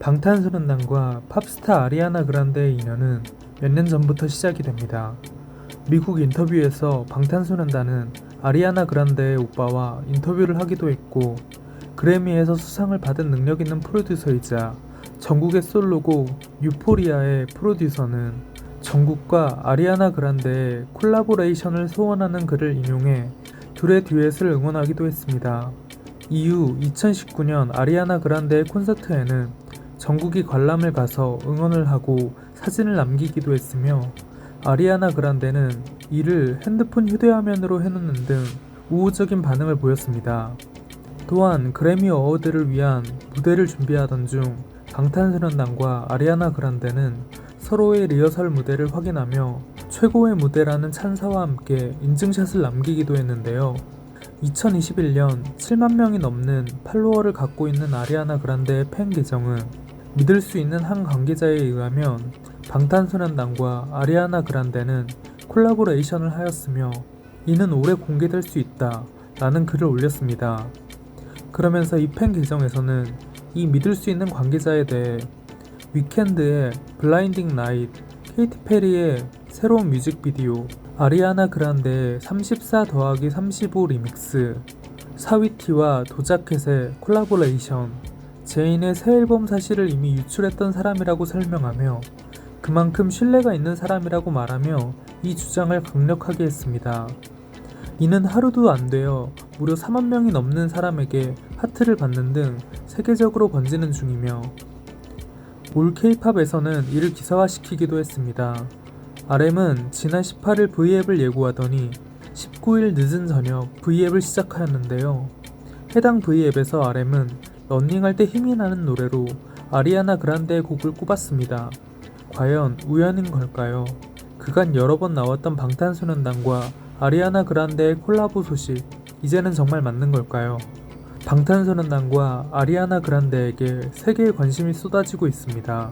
방탄소년단과 팝스타 아리아나 그란데의 인연은 몇 년 전부터 시작이 됩니다. 미국 인터뷰에서 방탄소년단은 아리아나 그란데의 오빠와 인터뷰를 하기도 했고 그래미에서 수상을 받은 능력 있는 프로듀서이자 전국의 솔로곡 유포리아의 프로듀서는 정국과 아리아나 그란데의 콜라보레이션을 소원하는 글을 인용해 둘의 듀엣을 응원하기도 했습니다. 이후 2019년 아리아나 그란데의 콘서트에는 전국이 관람을 가서 응원을 하고 사진을 남기기도 했으며 아리아나 그란데는 이를 핸드폰 휴대화면으로 해놓는 등 우호적인 반응을 보였습니다. 또한 그래미 어워드를 위한 무대를 준비하던 중 방탄소년단과 아리아나 그란데는 서로의 리허설 무대를 확인하며 최고의 무대라는 찬사와 함께 인증샷을 남기기도 했는데요. 2021년 7만 명이 넘는 팔로워를 갖고 있는 아리아나 그란데의 팬 계정은 믿을 수 있는 한 관계자에 의하면 방탄소년단과 아리아나 그란데는 콜라보레이션을 하였으며 이는 올해 공개될 수 있다 라는 글을 올렸습니다. 그러면서 이 팬 계정에서는 이 믿을 수 있는 관계자에 대해 위켄드의 블라인딩 나이트, 케이티 페리의 새로운 뮤직비디오, 아리아나 그란데의 34 더하기 35 리믹스, 사위티와 도자켓의 콜라보레이션, 제인의 새 앨범 사실을 이미 유출했던 사람이라고 설명하며 그만큼 신뢰가 있는 사람이라고 말하며 이 주장을 강력하게 했습니다. 이는 하루도 안 되어 무려 4만 명이 넘는 사람에게 하트를 받는 등 세계적으로 번지는 중이며 올 케이팝에서는 이를 기사화시키기도 했습니다. RM은 지난 18일 V앱을 예고하더니 19일 늦은 저녁 V앱을 시작하였는데요. 해당 V앱에서 RM은 런닝할 때 힘이 나는 노래로 아리아나 그란데의 곡을 꼽았습니다. 과연 우연인 걸까요? 그간 여러 번 나왔던 방탄소년단과 아리아나 그란데의 콜라보 소식, 이제는 정말 맞는 걸까요? 방탄소년단과 아리아나 그란데에게 세계의 관심이 쏟아지고 있습니다.